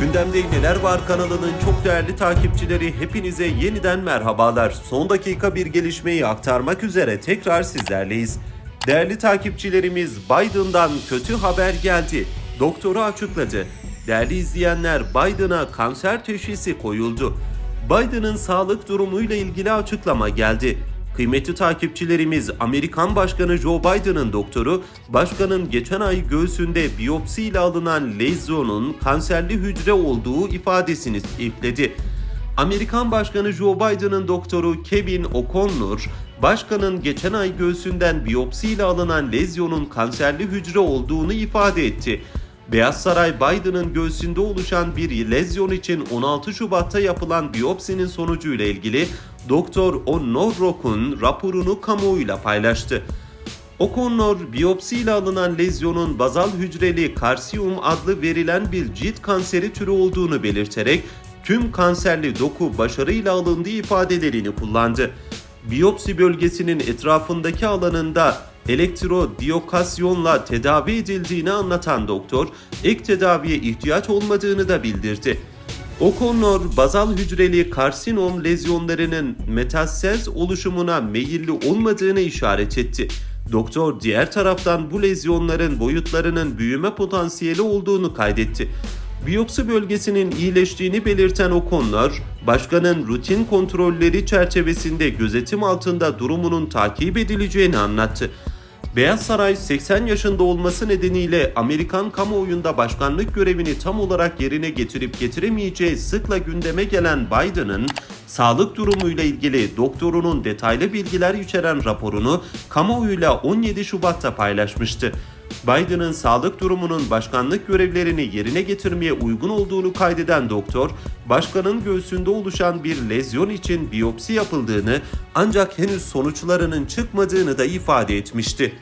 Gündemde Neler Var kanalının çok değerli takipçileri hepinize yeniden merhabalar. Son dakika bir gelişmeyi aktarmak üzere tekrar sizlerleyiz. Değerli takipçilerimiz Biden'dan kötü haber geldi. Doktoru açıkladı. Değerli izleyenler Biden'a kanser teşhisi koyuldu. Biden'ın sağlık durumuyla ilgili açıklama geldi. Kıymetli takipçilerimiz Amerikan Başkanı Joe Biden'ın doktoru, başkanın geçen ay göğsünde biyopsiyle alınan lezyonun kanserli hücre olduğu ifadesini ekledi. Amerikan Başkanı Joe Biden'ın doktoru Kevin O'Connor, başkanın geçen ay göğsünden biyopsiyle alınan lezyonun kanserli hücre olduğunu ifade etti. Beyaz Saray Biden'ın göğsünde oluşan bir lezyon için 16 Şubat'ta yapılan biyopsinin sonucuyla ilgili Doktor O'Norrock'un raporunu kamuoyuyla paylaştı. O'Connor, biyopsiyle alınan lezyonun bazal hücreli karsiyum adlı verilen bir cilt kanseri türü olduğunu belirterek tüm kanserli doku başarıyla alındığı ifadelerini kullandı. Biyopsi bölgesinin etrafındaki alanında elektrodiokasyonla tedavi edildiğini anlatan doktor, ek tedaviye ihtiyaç olmadığını da bildirdi. O'Connor, bazal hücreli karsinom lezyonlarının metastaz oluşumuna meyilli olmadığını işaret etti. Doktor diğer taraftan bu lezyonların boyutlarının büyüme potansiyeli olduğunu kaydetti. Biyopsi bölgesinin iyileştiğini belirten O'Connor, başkanın rutin kontrolleri çerçevesinde gözetim altında durumunun takip edileceğini anlattı. Beyaz Saray 80 yaşında olması nedeniyle Amerikan kamuoyunda başkanlık görevini tam olarak yerine getirip getiremeyeceği sıkla gündeme gelen Biden'ın sağlık durumuyla ilgili doktorunun detaylı bilgiler içeren raporunu kamuoyuyla 17 Şubat'ta paylaşmıştı. Biden'ın sağlık durumunun başkanlık görevlerini yerine getirmeye uygun olduğunu kaydeden doktor, başkanın göğsünde oluşan bir lezyon için biyopsi yapıldığını ancak henüz sonuçlarının çıkmadığını da ifade etmişti.